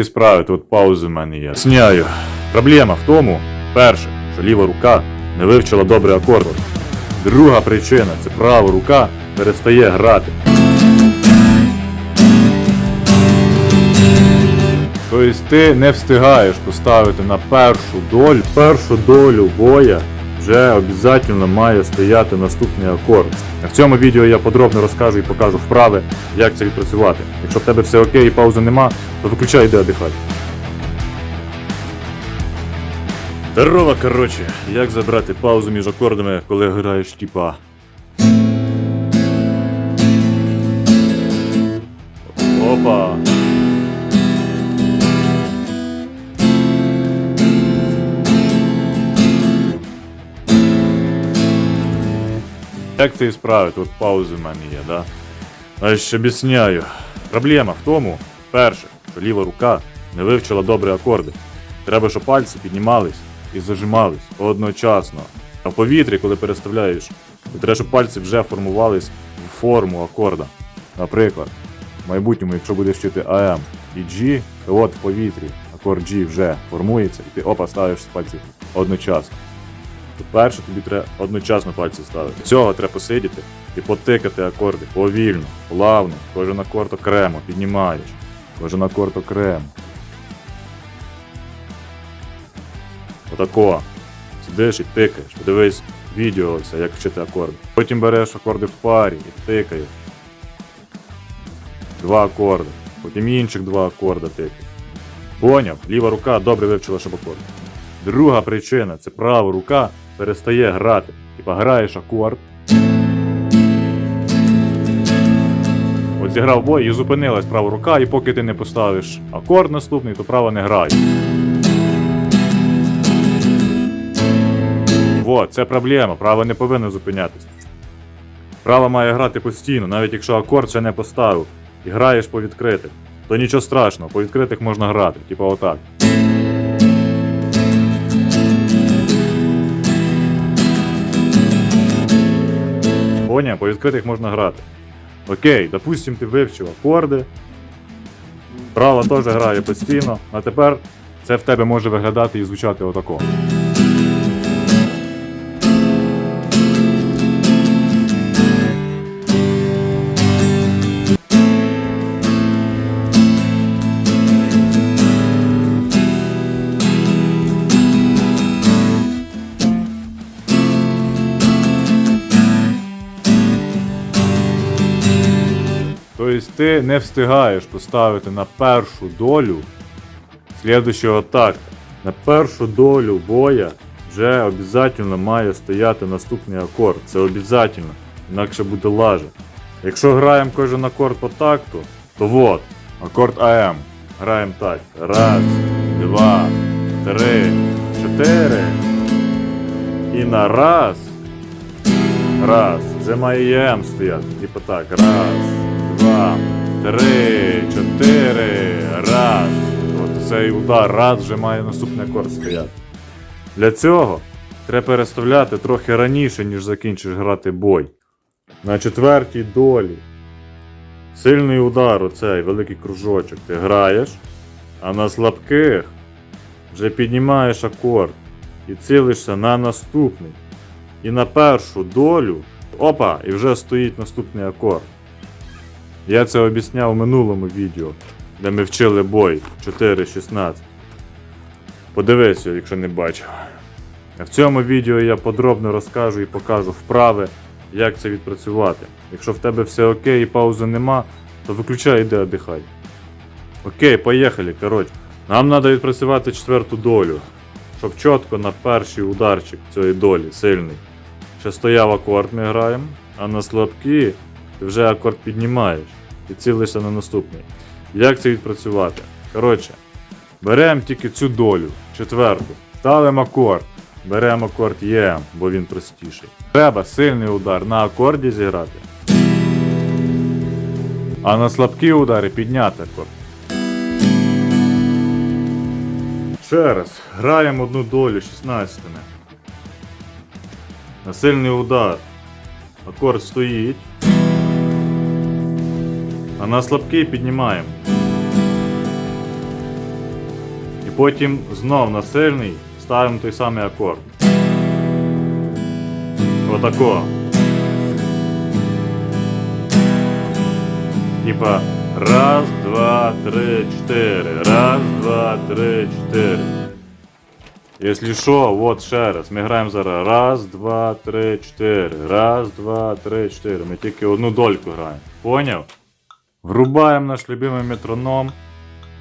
і справи? Тут паузи в мене є. Сняю. Проблема в тому, перше, що ліва рука не вивчила добре акорди. Друга причина це права рука перестає грати. Тобто ти не встигаєш поставити на першу долю, першу долю боя вже обов'язково має стояти наступний акорд. В цьому відео я подробно розкажу і покажу вправи, як це відпрацювати. Якщо в тебе все окей і паузи нема, то виключай і дихати. Здорово, коротше, як забрати паузу між акордами, коли граєш типа. Як це і справити? Тут паузи в мене є, да? Значить, об'ясняю. Проблема в тому, перше, що ліва рука не вивчила добре акорди. Треба, щоб пальці піднімались і зажимались одночасно. А в повітрі, коли переставляєш, треба, щоб пальці вже формувались в форму акорда. Наприклад, в майбутньому, якщо будеш вчити АМ і G, то от в повітрі акорд G вже формується, і ти опа ставиш пальці одночасно. То перше тобі треба одночасно пальці ставити. Цього треба посидіти і потикати акорди повільно, плавно, кожен акорд окремо, піднімаєш, кожен акорд окремо. Отако. Сидиш і тикаєш. Подивись відео ось, як вчити акорди. Потім береш акорди в парі і тикаєш. Два акорди. Потім інших два акорди тикаєш. Поняв? Ліва рука добре вивчила шабакорд. Друга причина це права рука перестає грати. Типа граєш акорд. От зіграв бой і зупинилась права рука, і поки ти не поставиш акорд наступний, то права не грає. Вот, це проблема. Права не повинна зупинятися. Права має грати постійно, навіть якщо акорд ще не поставив, і граєш по відкритих, то нічого страшного, по відкритих можна грати, типа отак. Поня, по відкритих можна грати. Окей, допустим, ти вивчив акорди. Права теж грає постійно, а тепер це в тебе може виглядати і звучати отако. Ти не встигаєш поставити на першу долю слідущого такта. На першу долю боя вже обов'язково має стояти наступний акорд. Це обов'язково, інакше буде лажа. Якщо граємо кожен акорд по такту, то вот, акорд АМ. Граємо так. Раз, два, три, чотири. І на раз. Раз. Вже має ЄМ стояти. Типу так. Раз, два, три, чотири. Раз. От цей удар раз вже має наступний акорд стояти. Для цього треба переставляти трохи раніше, ніж закінчиш грати бой. На четвертій долі. Сильний удар, оцей великий кружочок. Ти граєш, а на слабких вже піднімаєш акорд і цілишся на наступний. І на першу долю. Опа! І вже стоїть наступний акорд. Я це об'ясняв в минулому відео, де ми вчили бой 4.16. Подивись, якщо не бачив. В цьому відео я подробно розкажу і покажу вправи, як це відпрацювати. Якщо в тебе все окей і паузи нема, то виключай і йди віддихай. Окей, поїхали. Коротше. Нам треба відпрацювати четверту долю, щоб чітко на перший ударчик цієї долі сильний. Ще стояв акорд, ми граємо, а на слабкі ти вже акорд піднімаєш і цілишся на наступний. Як це відпрацювати? Коротше, беремо тільки цю долю, четверту, ставимо акорд, беремо акорд ЄМ, бо він простіший. Треба сильний удар на акорді зіграти. А на слабкі удари підняти акорд. Ще раз, граємо одну долю 16 на сильний удар. Акорд стоїть. А на слабкий піднімаємо. І потім знов на сильний ставимо той самий акорд. Отако. Типа раз, два, три, чотири. Раз, два, три, чотири. Якщо що, от ще раз. Ми граємо зараз. Раз, два, три, чотири. Раз, два, три, чотири. Ми тільки одну дольку граємо. Поняв? Врубаємо наш любимий метроном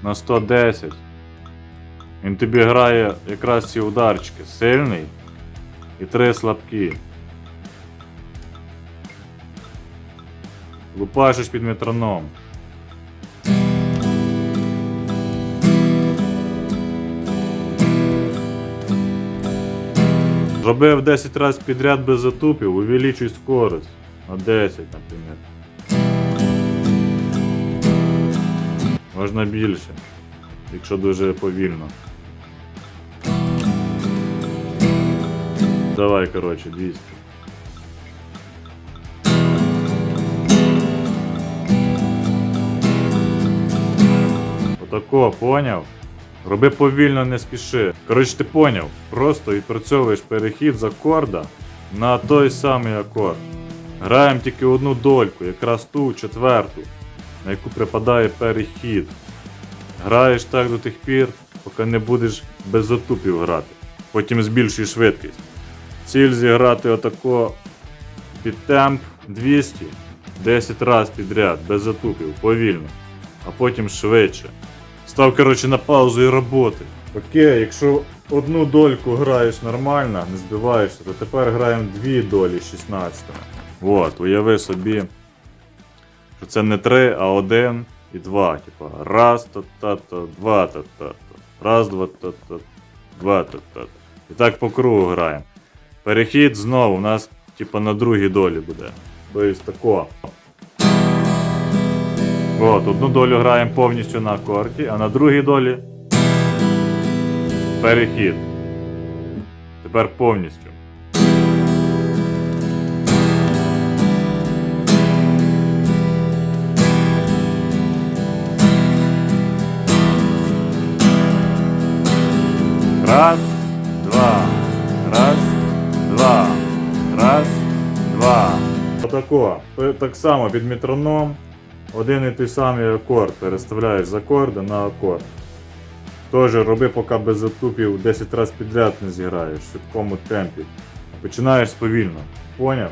на 110. Він тобі грає якраз ці ударчики. Сильний і три слабкі. Лупашиш під метроном. Зробив 10 разів підряд без затупів, увеличуй скорость. На 10, наприклад. Можна більше, якщо дуже повільно. Давай, коротше, 200. Отако, поняв? Роби повільно, не спіши. Коротше, ти поняв. Просто відпрацьовуєш перехід з акорда на той самий акорд. Граємо тільки одну дольку, якраз ту четверту, на яку припадає перехід. Граєш так до тих пір, поки не будеш без затупів грати. Потім збільшуй швидкість. Ціль зіграти отако під темп 200 10 разів підряд, без затупів, повільно, а потім швидше. Став, коротше, на паузу і роботи. Окей, якщо одну дольку граєш нормально, не збиваєшся, то тепер граємо дві долі 16. От, уяви собі, що це не три, а один і два. Типа раз, та-та-та, два та-та-та. Раз, два, та-та, два та-та. І так по кругу граємо. Перехід знову у нас, типа, на другій долі буде. Тобто тако. От, одну долю граємо повністю на акорді, а на другій долі перехід. Тепер повністю. Раз, два, раз, два, раз, два. Отако. Так само під метроном. Один і той самий акорд переставляєш з акорда на акорд. Теж роби, поки без затупів 10 разів підряд не зіграєш в швидкому темпі. Починаєш повільно. Поняв?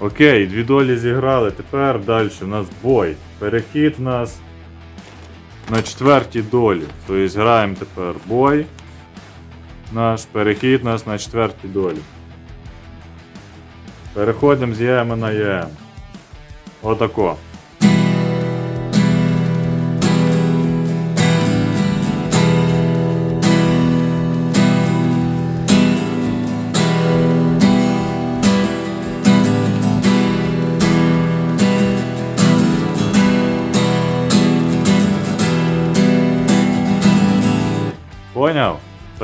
Окей, дві долі зіграли, тепер далі в нас бой. Перехід в нас на четвертій долі. Тобто граємо тепер бой. Наш перехід нас на четвертій долі. Переходимо з ЄМ на ЄМ. Отако.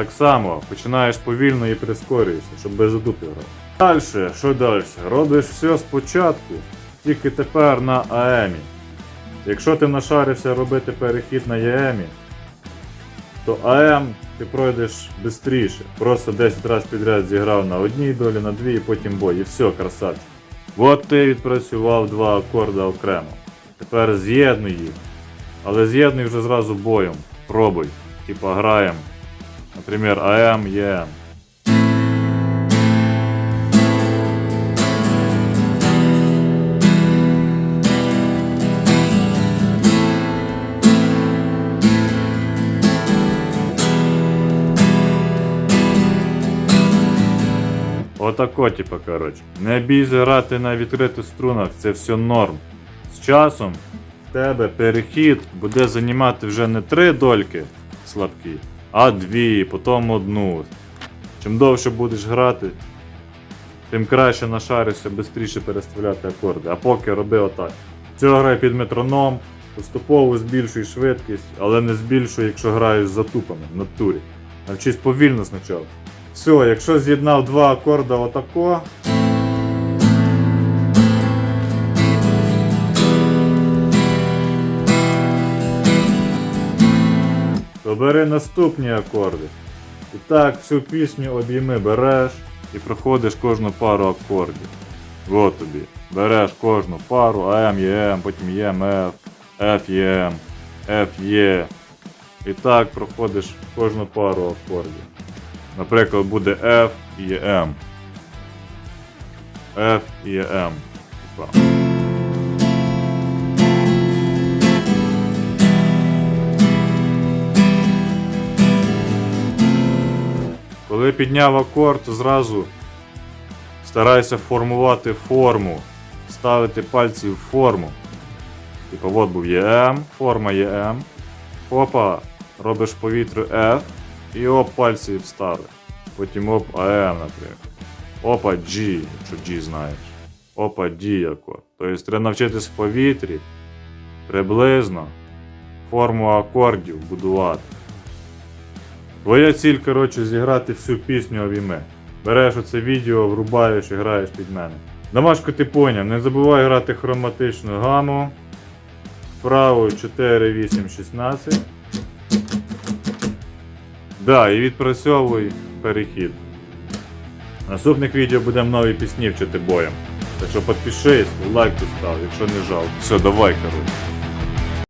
Так само починаєш повільно і прискорюєшся, щоб без затупів грати. Далі, що далі? Робиш все спочатку, тільки тепер на АЕМі. Якщо ти нашарився робити перехід на ЄМі, то АМ ти пройдеш швидше. Просто 10 разів підряд зіграв на одній долі, на дві і потім бой. І все, красавчик. От ти відпрацював два акорди окремо. Тепер з'єднуй їх. Але з'єднуй вже зразу боєм. Пробуй. Типа граємо. Наприклад, АМ, ЕМ. Отако, типа, коротше. Не бійся грати на відкритих струнах, це все норм. З часом в тебе перехід буде займати вже не три дольки слабкі, а дві, потім одну. Чим довше будеш грати, тим краще нашаришся швидше переставляти акорди. А поки роби отак. Цього грай під метроном, поступово збільшуй швидкість, але не збільшуй, якщо граєш з затупами в натурі. Навчись повільно спочатку. Все, якщо з'єднав два акорда отако. То бери наступні акорди. І так всю пісню обійми береш і проходиш кожну пару акордів. Вот тобі. Береш кожну пару, АМ, ЄМ, потім ЄМ, Ф, Ф, ЄМ, Ф, Є. І так проходиш кожну пару акордів. Наприклад, буде F і М. F і М. Коли підняв акорд, зразу старайся формувати форму, ставити пальці в форму. Типа, от був ЄМ, форма ЄМ. Опа, робиш повітрю F і оп пальці вставив. Потім оп АМ, наприклад. Опа G, якщо G знаєш. Опа D акорд. Тобто треба навчитись в повітрі приблизно форму акордів будувати. Твоя ціль, коротше, зіграти всю пісню обійми. Береш оце відео, врубаєш і граєш під мене. Домашку ти поняв, не забувай грати хроматичну гаму. Вправо 4, 8, 16. Да, і відпрацьовуй перехід. Наступних відео будемо нові пісні вчити боєм. Так що підпишись, лайк постав, якщо не жалко. Все, давай, коротше.